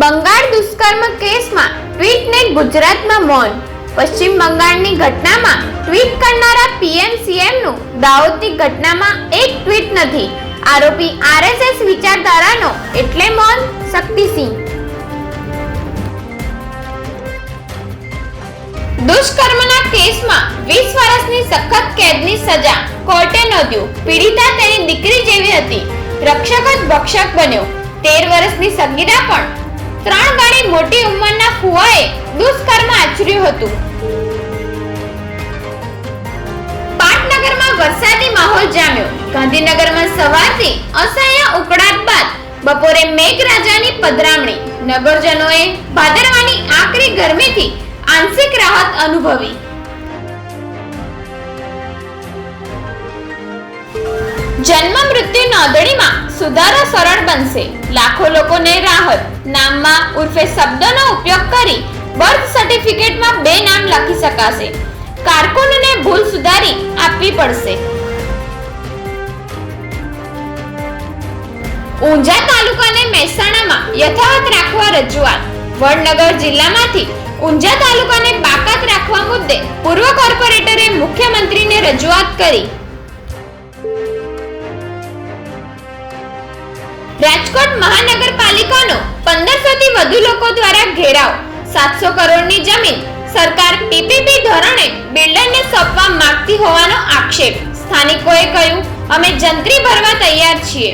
બંગાળ દુષ્કર્મ કેસમાં ટ્વીટને ગુજરાતમાં મૌન. પશ્ચિમ બંગાળની ઘટનામાં ટ્વીટ કરનારા પીએમ સીએમનું દાહોદની ઘટનામાં એક ટ્વીટ નથી. આરોપી આરએસએસ વિચારધારાનો એટલે મૌન શક્તિસિંહ. દુષ્કર્મના કેસમાં 20 વર્ષની સખત કેદની સજા કોર્ટે નોંધ્યું. પીડિતા તેની દીકરી જેવી હતી. રક્ષક જ ભક્ષક બન્યો. 13 વર્ષની સગીરા પણ ત્રણ ગણી મોટી ઉંમરના ફુવાએ દુષ્કર્મ આચર્યું હતું. પાટનગરમાં વરસાદી માહોલ જામ્યો. ગાંધીનગરમાં સવારથી અસહ્ય ઉકળાટ બાદ બપોરે મેઘરાજાની પધરામણી. નગરજનોએ ભાદરવાની આકરી ગરમીથી આંશિક રાહત અનુભવી. જન્મ મૃત્યુ નોંધણીમાં સુધારો સરળ બનશે. લાખો લોકોને રાહત. નામમાં ઉર્ફે શબ્દોનો ઉપયોગ કરી બર્થ સર્ટિફિકેટમાં બે નામ લખી શકાશે. કારકુનને ભૂલ સુધારી આપવી પડશે. ઊંઝા તાલુકાને મહેસાણામાં યથાવત રાખવા રજૂઆત. વડનગર જિલ્લામાંથી ઊંઝા તાલુકાને બાકાત રાખવા મુદ્દે પૂર્વ કોર્પોરેટરે મુખ્યમંત્રીને રજૂઆત કરી. રાજકોટ મહાનગરપાલિકાનો પંદરસોથી વધુ લોકો દ્વારા ઘેરાવ. સાતસો કરોડની જમીન સરકાર પીપીપી ધોરણે બિલ્ડરને સોંપવા માંગતી હોવાનો આક્ષેપ. સ્થાનિકોએ કહ્યું, અમે જંત્રી ભરવા તૈયાર છીએ.